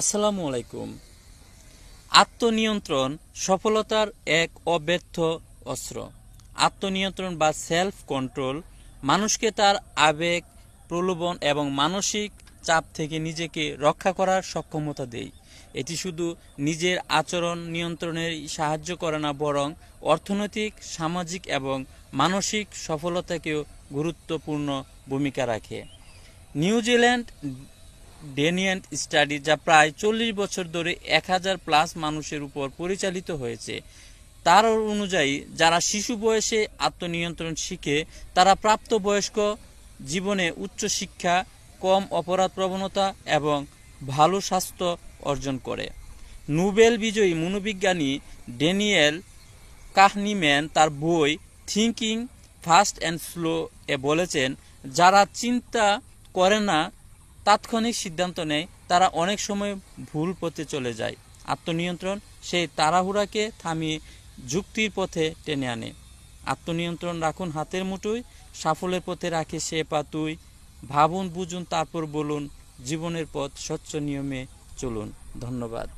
আসসালামু আলাইকুম। আত্মনিয়ন্ত্রণ সফলতার এক অব্যর্থ অস্ত্র। আত্মনিয়ন্ত্রণ বা সেলফ কন্ট্রোল মানুষকে তার আবেগ, প্রলোভন এবং মানসিক চাপ থেকে নিজেকে রক্ষা করার সক্ষমতা দেয়। এটি শুধু নিজের আচরণ নিয়ন্ত্রণের সাহায্য করে না, বরং অর্থনৈতিক, সামাজিক এবং মানসিক সফলতাকেও গুরুত্বপূর্ণ ভূমিকা রাখে। নিউজিল্যান্ড ডেনিয়েন্ট স্টাডি যা প্রায় চল্লিশ বছর ধরে এক হাজার প্লাস মানুষের উপর পরিচালিত হয়েছে। তার অনুযায়ী, যারা শিশু বয়সে আত্মনিয়ন্ত্রণ শিখে, তারা প্রাপ্তবয়স্ক, জীবনে উচ্চ শিক্ষা কম অপরাধ প্রবণতা এবং ভালো স্বাস্থ্য অর্জন করে। নোবেল বিজয়ী মনোবিজ্ঞানী ড্যানিয়েল কাহনিম্যান তার বই থিঙ্কিং ফাস্ট অ্যান্ড স্লো এ বলেছেন, যারা চিন্তা করে না তাৎক্ষণিক সিদ্ধান্ত নেয়, তারা অনেক সময় ভুল পথে চলে যায়। আত্মনিয়ন্ত্রণ, সেই তাড়াহুড়াকে থামিয়ে যুক্তির পথে টেনে আনে। আত্মনিয়ন্ত্রণ রাখুন হাতের মুঠোয়, সাফল্যের পথে রাখে সে পা তুই। ভাবুন, বুঝুন, তারপর বলুন, জীবনের পথ স্বচ্ছ নিয়মে চলুন। ধন্যবাদ।